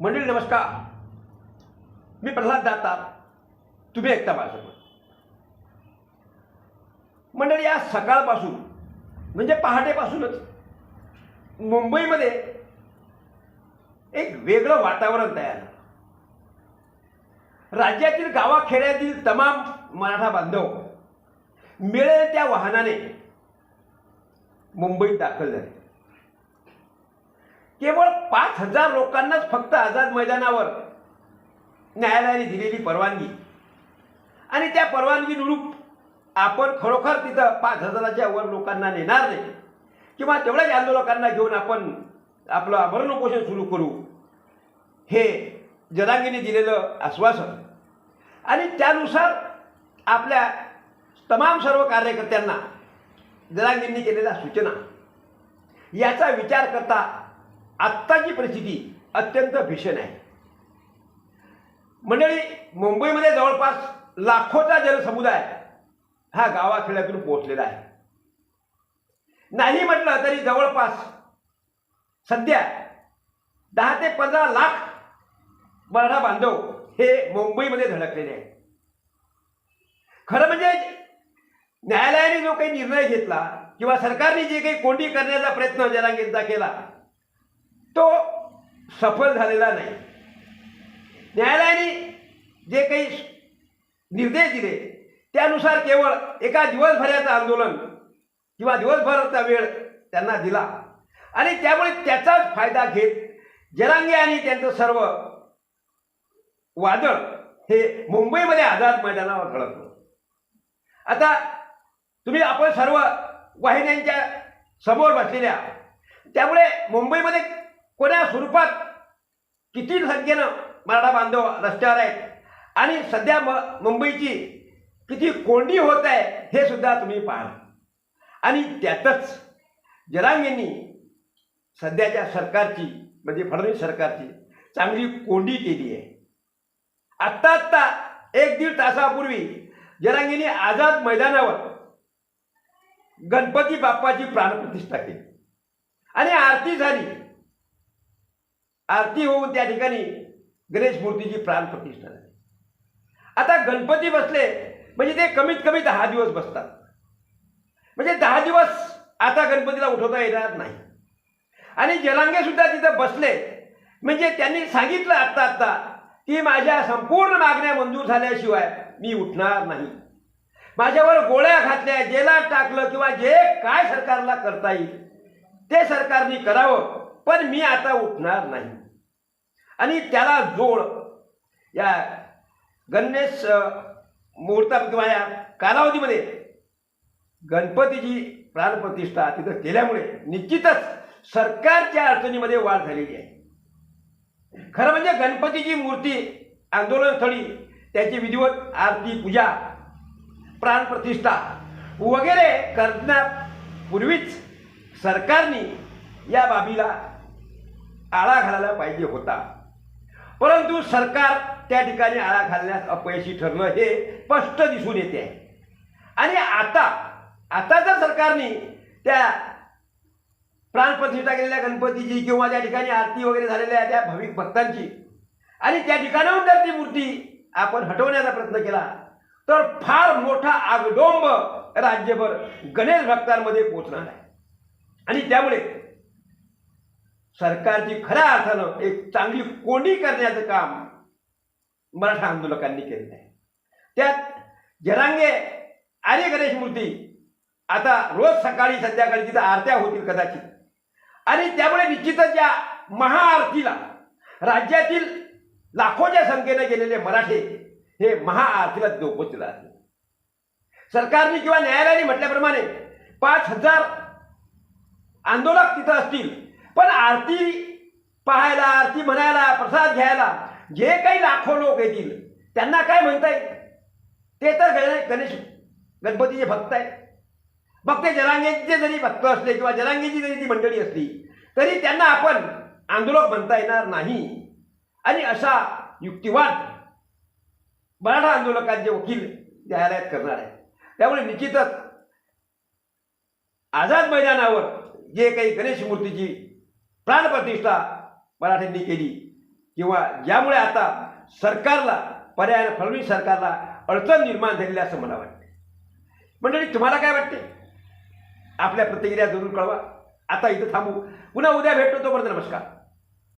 मंडळी नमस्कार. मी प्रल्हाद दातार. तुम्ही ऐकता माझ्यासोबत. मंडळी आज सकाळपासून म्हणजे पहाटेपासूनच मुंबईमध्ये एक वेगळं वातावरण तयार झालं. राज्यातील गावाखेड्यातील तमाम मराठा बांधव मिळेल त्या वाहनाने मुंबईत दाखल झाले. केवळ पाच हजार लोकांनाच फक्त आझाद मैदानावर न्यायालयाने दिलेली परवानगी. आणि त्या परवानगीनुरूप आपण खरोखर तिथं पाच हजाराच्या वर लोकांना नेणार नाही. किंवा तेवढ्याच आंदोलकांना घेऊन आपण आपलं आभरण उपोषण सुरू करू. हे जनांगीने दिलेलं आश्वासन. आणि त्यानुसार आपल्या तमाम सर्व कार्यकर्त्यांना जनांगींनी केलेल्या सूचना. याचा विचार करता आत्ताची परिस्थिती अत्यंत भीषण आहे. मंडळी मुंबईमध्ये जवळपास लाखोचा जनसमुदाय हा गावाखेड्यातून पोहोचलेला आहे. नाही म्हटलं तरी जवळपास सध्या दहा ते पंधरा लाख मराठा बांधव हे मुंबईमध्ये धडकलेले आहेत. खरं म्हणजे न्यायालयाने जो काही निर्णय घेतला किंवा सरकारने जे काही कोंडी करण्याचा प्रयत्न जरांगेंचा केला सफल झालेला नाही. न्यायालयाने जे काही निर्देश दिले त्यानुसार केवळ एका दिवसभराचं आंदोलन किंवा दिवसभराचा वेळ त्यांना दिला. आणि त्यामुळे त्याचाच फायदा घेत जरांगे आणि त्यांचं सर्व वादळ हे मुंबईमध्ये आझाद मैदानावर घडतं आता तुम्ही आपण सर्व वाहिन्यांच्या समोर बसलेल्या त्यामुळे मुंबईमध्ये कोण्या स्वरूपात किती संख्येनं मराठा बांधव रस्त्यावर आहेत? आणि सध्या म मुंबईची किती कोंडी होत आहे हे सुद्धा तुम्ही पाहा. आणि त्यातच जरांगेंनी सध्याच्या सरकारची म्हणजे फडणवीस सरकारची चांगली कोंडी केली आहे. आत्ता आत्ता एक दीड तासापूर्वी जरांगीने आझाद मैदानावर गणपती बाप्पाची प्राणप्रतिष्ठा केली. आणि आरती झाली. आरती होऊन त्या ठिकाणी गणेश मूर्तीची प्राणप्रतिष्ठा झाली. आता गणपती बसले म्हणजे ते कमीत कमी दहा दिवस बसतात. म्हणजे दहा दिवस आता गणपतीला उठवता येणार नाही. आणि जलांगे सुद्धा तिथं बसले. म्हणजे त्यांनी सांगितलं आत्ता आत्ता की माझ्या संपूर्ण मागण्या मंजूर झाल्याशिवाय मी उठणार नाही. माझ्यावर गोळ्या घातल्या जेलात टाकलं किंवा जे काय सरकारला करता येईल ते सरकारने करावं. पण मी आता उठणार नाही. आणि त्याला जोड या गणेश मुहूर्ता किंवा या कालावधीमध्ये गणपतीची प्राणप्रतिष्ठा तिथं केल्यामुळे निश्चितच सरकारच्या अडचणीमध्ये वाढ झालेली आहे. खरं म्हणजे गणपतीची मूर्ती आंदोलनस्थळी त्याची विधिवत आरती पूजा प्राणप्रतिष्ठा वगैरे करण्यापूर्वीच सरकारने या बाबीला आळा घालायला पाहिजे होता. परंतु सरकार त्या ठिकाणी आळा घालण्यास अपयशी ठरलं हे स्पष्ट दिसून येते. आहे आणि आता आता जर सरकारने त्या प्राणप्रतिष्ठा केलेल्या गणपतीची किंवा त्या ठिकाणी आरती वगैरे झालेल्या त्या भाविक भक्तांची आणि त्या ठिकाणाहून जर ती मूर्ती आपण हटवण्याचा प्रयत्न केला तर फार मोठा आगडोंब राज्यभर गणेश भक्तांमध्ये पोचणार आहे. आणि त्यामुळे सरकारची खऱ्या अर्थानं एक चांगली कोंडी करण्याचं काम मराठा आंदोलकांनी केलेलं आहे. त्यात जरांगे आणि गणेश मूर्ती आता रोज सकाळी संध्याकाळी तिथं आरत्या होतील कदाचित. आणि त्यामुळे निश्चितच या महाआरतीला राज्यातील लाखोच्या संख्येने गेलेले मराठे हे महाआरतीला उपस्थित राहतील सरकारने किंवा न्यायालयाने म्हटल्याप्रमाणे पाच हजार आंदोलक तिथं असतील. पण आरती पाहायला आरती म्हणायला प्रसाद घ्यायला जे काही लाखो लोक येतील त्यांना काय म्हणता येईल? ते तर गणे गणेश गणपतीचे भक्त आहेत. मग ते जरांगेचे जरी भक्त असले किंवा जलांगेची जरी ती मंडळी असली तरी त्यांना आपण आंदोलक म्हणता येणार नाही. आणि असा युक्तिवाद मराठा आंदोलकांचे वकील न्यायालयात करणार आहे त्यामुळे निश्चितच आझाद मैदानावर जे काही गणेश मूर्तीची प्राणप्रतिष्ठा मराठ्यांनी केली. किंवा ज्यामुळे आता सरकारला पर्याय फडणवीस सरकारला अडचण निर्माण झालेली असं मला वाटते मंडळी तुम्हाला काय वाटते आपल्या प्रतिक्रिया जरूर कळवा. आता इथं थांबू. पुन्हा उद्या भेटतो तोपर्यंत नमस्कार.